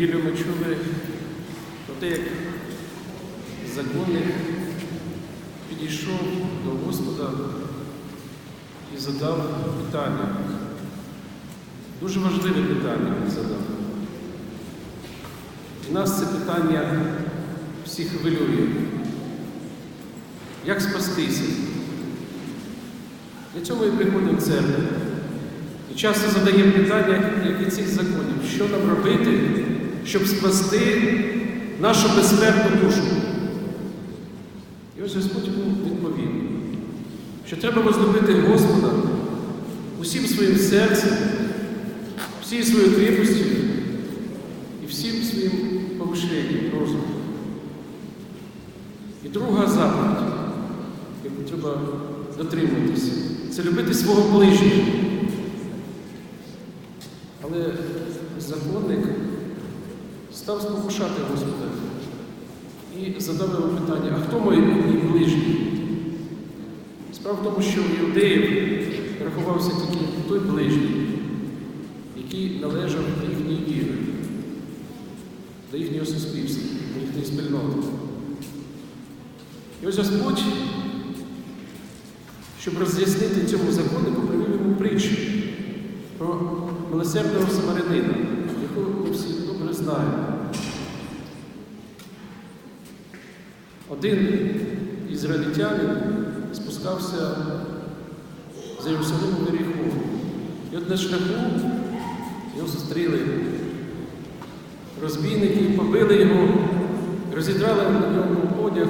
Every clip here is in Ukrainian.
Неділю ми чули про те, як законник підійшов до Господа і задав питання. Дуже важливе питання він задав. І нас це питання всіх хвилює. Як спастися? Для цього ми приходимо в церкву. І часто задаємо питання, як і цих законів, що нам робити, щоб спасти нашу безсмертну душу. І ось Господь відповів, що треба возлюбити Господа усім своїм серцем, всією своєю кріпостю і всім своїм помишленням, розумом. І друга заповідь, яку треба дотримуватися, це любити свого ближнього. Але законник став спокушати Господа і задав йому питання, а хто мій мій ближній? Справа в тому, що в іудеїв рахувався тільки той ближній, який належав до їхньої віри, до їхнього суспільства, до їхньої спільноти. І ось Господь, щоб роз'яснити цьому законнику, привів йому притчу про милосердного самарянина, ми всі добре знаємо. Один ізраїльтянин спускався з Єрусалиму в Єріху. І от на шляху його зустріли. Розбійники побили його, розідрали на ньому одяг,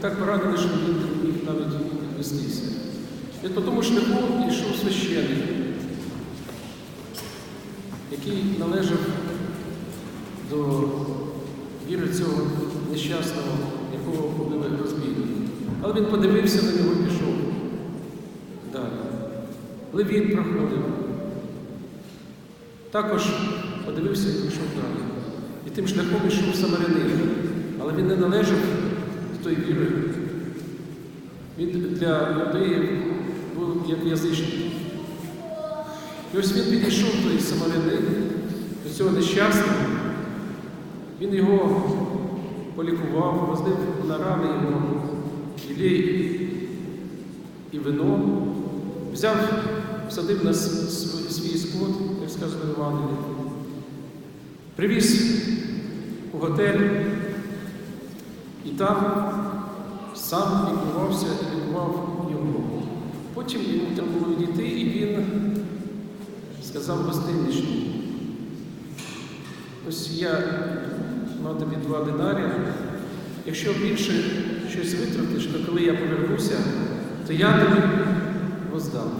так поранили, що він не міг навіть відвестися. І по тому шляху йшов священник, який належав до віри цього нещасного, якого побили розбійники. Але він подивився на нього і пішов далі. Левіт проходив. Також подивився і пішов далі. І тим шляхом йшов самарянин. Але він не належав до тої віри. Він для людей був як язичник. І ось він підійшов той самарянин, до цього нещасного. Він його полікував, розлив на рани його ілей і вино, взяв, всадив на свій, скот, як сказано в привіз у готель і там сам лікувався і лікував його. Потім йому треба було відійти, і він сказав гостинничному. Ось я мав тобі два динарі. Якщо більше щось витратиш, то коли я повернуся, то я тобі воздам.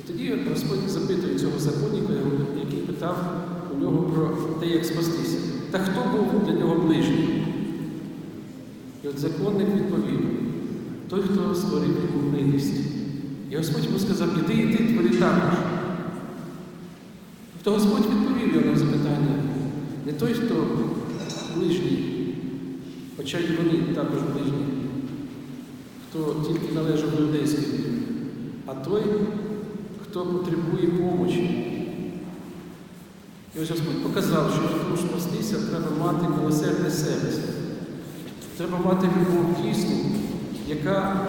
І тоді Господь запитує цього законника, який питав у нього про те, як спастися. Та хто був для нього ближній? І от законник відповів, той, хто створив йому милість. І Господь йому сказав, іди, іди, твори також. То Господь відповів його на запитання. Не той, хто ближній, хоча й вони також ближні, хто тільки належав до а той, хто потребує помочі. І ось Господь показав, що для того, щоб спастися, треба мати милосердне серце. Треба мати любов дійсну, яка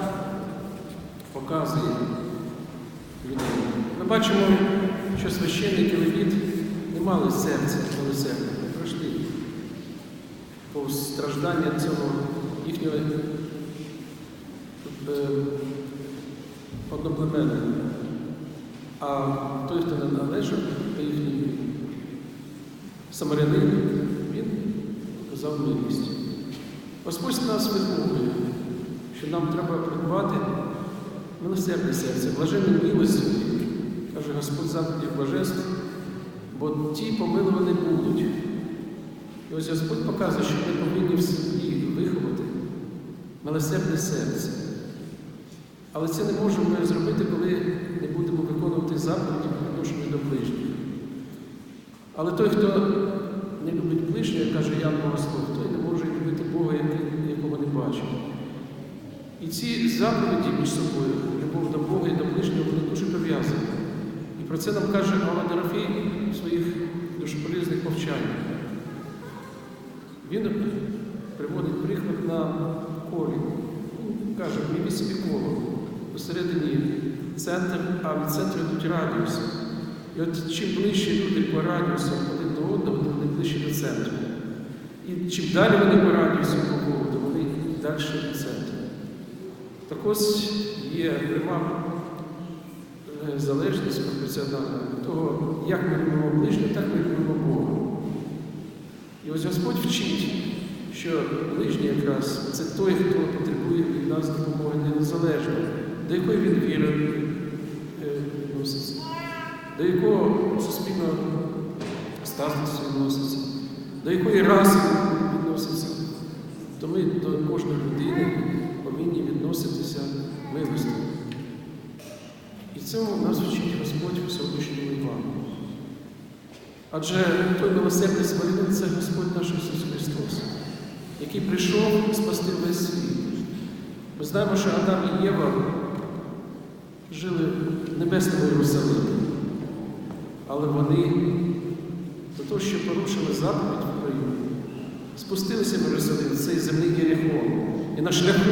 показує людей. Ми бачимо, що священник і левіт не мали серця милосердя, не пройшли повз страждання цього їхнього е, одноплеменника. А той, хто не належав до їхньої самарянин, він показав милість. Господь нас виховує, що нам треба придбати милосердне серце, блаженне милостю, каже Господь заповідь блаженств, бо ті помилувані будуть. І ось Господь показує, що ми повинні в собі виховати милосердне серце. Але це не можемо ми зробити, коли не будемо виконувати заповіді по відношенню до ближніх. Але той, хто не любить ближнього, каже Ян Богослов, той не може любити Бога, якого не бачить. І ці заповіді між собою, любов до Бога і до ближнього, вони дуже пов'язані. І про це нам каже Ава Дорофій в своїх дуже полізних повчаннях. Він приводить приклад на колі. Каже, мій собі коло, посередині центр, а від центру йдуть радіуси. І от чим ближче люди по радіусам один до одного, то вони ближче до центру. І чим далі вони по радіусу по колу, то вони далі до центру. Так ось є пряма е, залежність пропорціональна від того, як ми любимо ближнього, так ми любимо Бога. І ось Господь вчить, що ближній якраз це той, хто потребує від нас допомоги незалежно, до якої він віри е, відноситься, до якого суспільного статусу відноситься, до якої раси відноситься. То ми до кожної людини повинні відноситися милостиво. І цьому нас вчить Господь у сьогоднішньому Івані. Адже той милосердний Смирянин – це Господь наш Ісус Христос, який прийшов спасти весь світ. Ми знаємо, що Адам і Єва жили в небесному Єрусалимі, але вони за те, що порушили заповідь в раю, спустилися в Єрусалим, цей земний Єріхон, і на шляху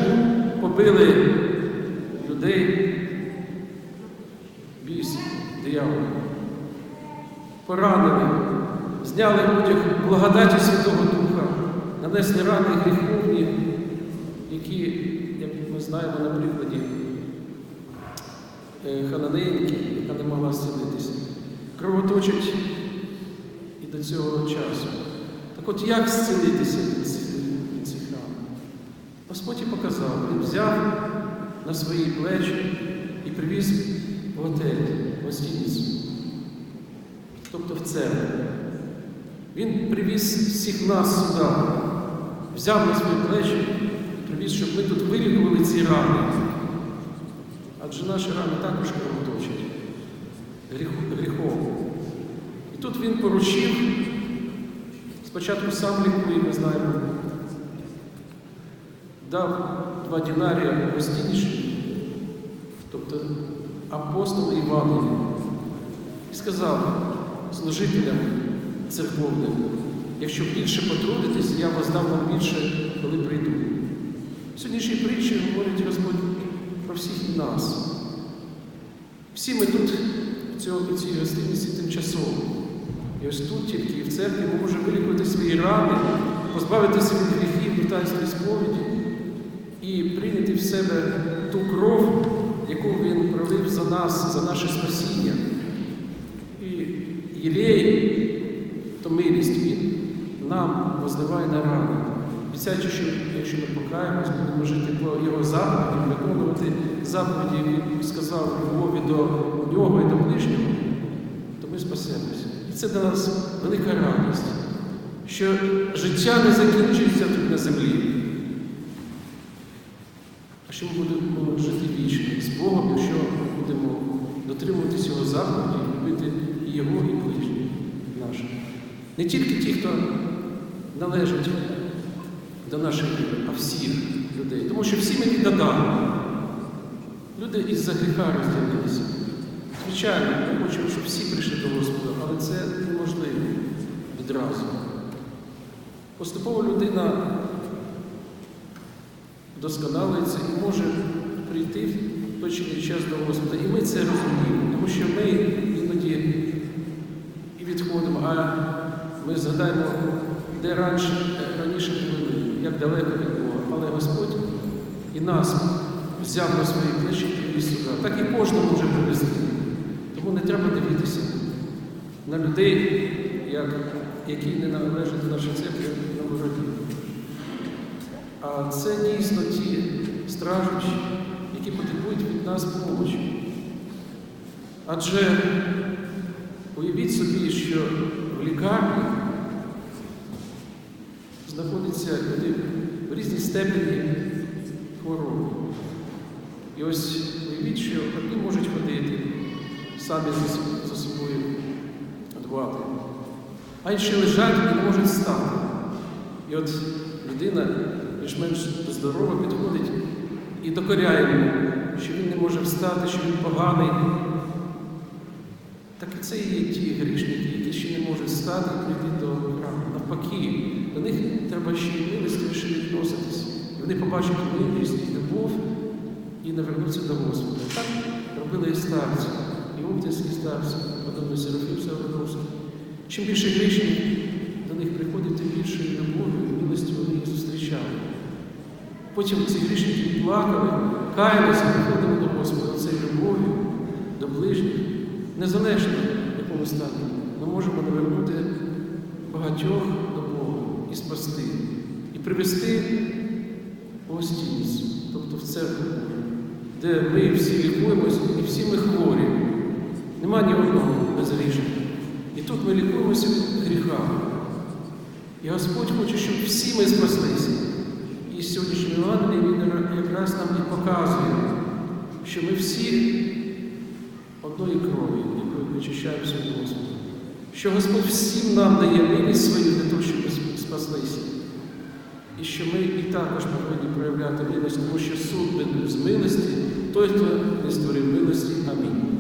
побили людей біс, диявола. Поранили, зняли одяг благодаті Святого Духа, нанесли рани гріховні, які, як ми знаємо на прикладі е, Хананеїнки, яка не могла зцілитися, кровоточать і до цього часу. Так от як зцілитися від цих, від цих ран? Господь і показав, він взяв на свої плечі і привіз в готель, в гостиницю тобто в церкву. Він привіз всіх нас сюди, взяв на свої плечі і привіз, щоб ми тут вилікували ці рани. Адже наші рани також кровоточать гріх- гріхом. І тут він поручив, спочатку сам лікує, ми знаємо, дав два дінарія гостиніші, тобто апостолу Іванові, і сказав служителям церковним, якщо більше потрудитесь, я вас дам вам більше, коли прийду. Сьогоднішній притчі говорить Господь про всіх нас. Всі ми тут, в цьому- цій гостиниці, тимчасово. І ось тут тільки в церкві ми можемо вилікувати свої рани, позбавитися від гріхів, таїнства сповіді і прийняти в себе ту кров, яку Він пролив за нас, за наше спасіння. І Єлей, то милість він нам возливає на рани, обіцяючи, що якщо ми покаємось, будемо жити по його заповіді, виконувати заповіді, він сказав любові до нього і до ближнього, то ми спасемося. І це для нас велика радість, що життя не закінчується тут на землі. Що ми будемо жити вічно з Богом, якщо ми будемо дотримуватися його заповіді, любити і його, і ближніх наших. Не тільки ті, хто належить до нашої віри, а всіх людей. Тому що всі ми від Адама. Люди із-за гріха розділилися. Звичайно, ми хочемо, щоб всі прийшли до Господа, але це неможливо відразу. Поступово людина досконалиться і може прийти в точний час до Господа. І ми це розуміємо, тому що ми іноді і відходимо, а ми згадаємо, де раніше, раніше були, як далеко від Бога. Але Господь і нас взяв на свої плечі і привіз сюди. Так і кожному може привезти. Тому не треба дивитися на людей, як, які не належать до нашої церкви на вороті. А це дійсно ті стражучі, які потребують від нас помочі. Адже уявіть собі, що в лікарні знаходяться люди в різній степені хвороби. І ось уявіть, що одні можуть ходити, самі за, собою дбати, а інші лежать і не можуть стати. І от людина більш-менш здорова підходить і докоряє йому, що він не може встати, що він поганий. Так і це і є ті грішники, які ще не можуть встати і прийти до храму. Навпаки, до них треба ще й милостивіше відноситись. І вони побачать милість і любов і навернуться до Господа. Так робили і старці, і Умтинські старці, подобно Серафім Савраковський. Чим більше грішників до них приходить, тим більшою любов'ю і милостю вони їх зустрічали. Потім ці грішники плакали, каялися, приходили до Господа цією любов'ю, до ближніх. Незалежно, в якому стані, ми можемо навернути багатьох до Бога і спасти, і привести гостиницю, тобто в церкву, де ми всі лікуємося і всі ми хворі. Нема ні одного безгрішника. І тут ми лікуємося від гріха. І Господь хоче, щоб всі ми спаслися. І сьогоднішній якраз нам і показує, що ми всі одної крові, якою вичищаємося від Господа. Що Господь всім нам дає милість свою для того, щоб ми спаслися. І що ми і також повинні проявляти милість, тому що суд без милості, той, хто не створив милості. Амінь.